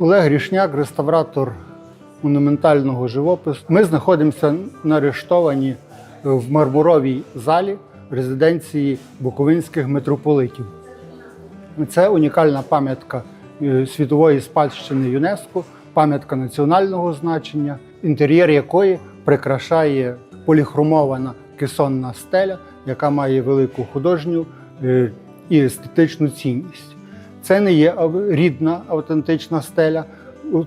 Олег Рішняк, реставратор монументального живопису. Ми знаходимося на арештовані в мармуровій залі резиденції буковинських митрополитів. Це унікальна пам'ятка е, світової спадщини ЮНЕСКО, пам'ятка національного значення, інтер'єр якої прикрашає поліхромована кесонна стеля, яка має велику художню е, і естетичну цінність. Це не є рідна автентична стеля,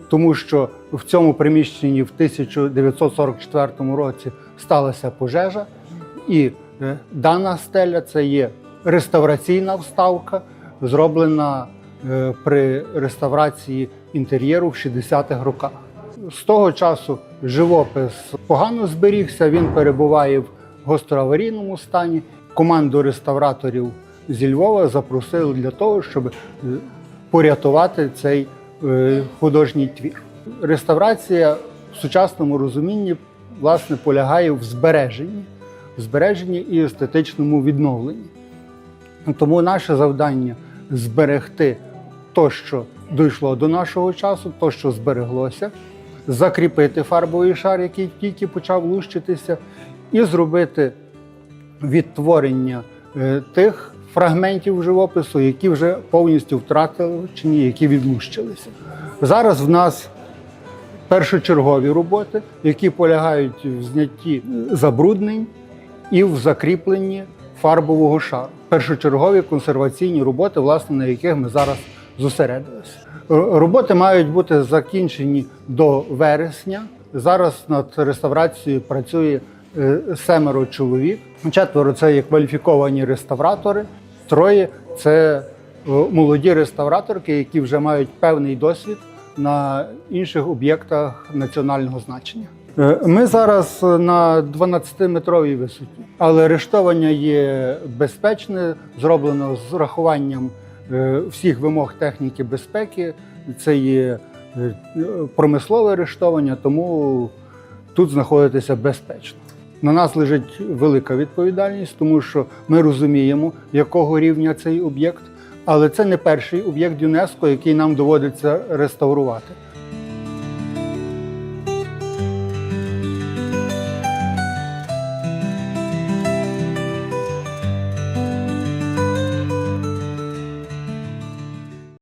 тому що в цьому приміщенні в 1944 році сталася пожежа, і е, дана стеля це є реставраційна вставка, зроблена е, при реставрації інтер'єру в 60-х роках. З того часу живопис погано зберігся, він перебуває в гостроаварійному стані. Команду реставраторів зі Львова запросили для того, щоб е, порятувати цей е, художній твір. Реставрація в сучасному розумінні власне полягає в збереженні, в збереженні і естетичному відновленні. Тому наше завдання зберегти то, що дійшло до нашого часу, то, що збереглося, закріпити фарбовий шар, який тільки почав лущитися, і зробити відтворення е, тих фрагментів живопису, які вже повністю втратили, які відлущилися. Зараз в нас першочергові роботи, які полягають в знятті забруднень і в закріпленні фарбового шару. Першочергові консерваційні роботи, власне, на яких ми зараз зосередилися. Роботи мають бути закінчені до вересня. Зараз над реставрацією працює е, семеро чоловік. Четверо це є кваліфіковані реставратори, троє це е, молоді реставраторки, які вже мають певний досвід на інших об'єктах національного значення. Е, Ми зараз на 12-метровій висоті, але арештовання є безпечне, зроблено з урахуванням е, всіх вимог техніки безпеки. Це є е, промислове арештовання, тому тут знаходитися безпечно. На нас лежить велика відповідальність, тому що ми розуміємо, якого рівня цей об'єкт, але це не перший об'єкт ЮНЕСКО, який нам доводиться реставрувати.